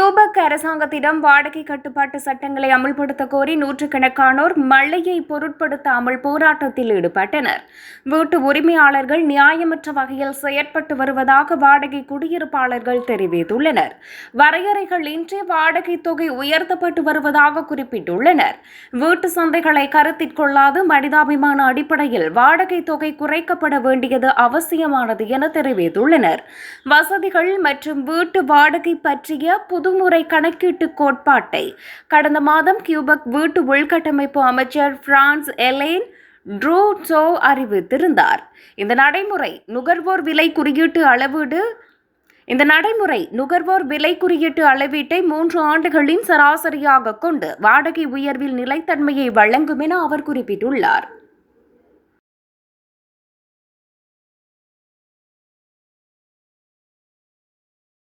Quebec அரசாங்கத்திடம் வாடகை கட்டுப்பாட்டு சட்டங்களை அமல்படுத்த கோரி நூற்றுக்கணக்கானோர் மழையை பொருட்படுத்தாமல் போராட்டத்தில் ஈடுபட்டனர். வீட்டு உரிமையாளர்கள் நியாயமற்ற வகையில் செயற்பட்டு வருவதாக வாடகை குடியிருப்பாளர்கள் தெரிவித்துள்ளனர். வரையறைகள் இன்றி வாடகை தொகை உயர்த்தப்பட்டு வருவதாக குறிப்பிட்டுள்ளனர். வீட்டு சந்தைகளை கருத்தில் கொள்ளாது மனிதாபிமான அடிப்படையில் வாடகை தொகை குறைக்கப்பட வேண்டியது அவசியமானது என தெரிவித்துள்ளனர். வசதிகள் மற்றும் வீட்டு வாடகை பற்றிய புது புதுமுறை கணக்கீட்டு கோட்பாட்டை கடந்த மாதம் கியூபக் வீட்டு உள்கட்டமைப்பு அமைச்சர் பிரான்ஸ் எலேன் ட்ரூசோ அறிவித்திருந்தார். இந்த நடைமுறை நுகர்வோர் விலை குறியீட்டு அளவீடு இந்த நடைமுறை நுகர்வோர் விலை குறியீட்டு அளவீட்டை மூன்று ஆண்டுகளின் சராசரியாக கொண்டு வாடகை உயர்வில் நிலைத்தன்மையை வழங்கும் என அவர் குறிப்பிட்டுள்ளார்.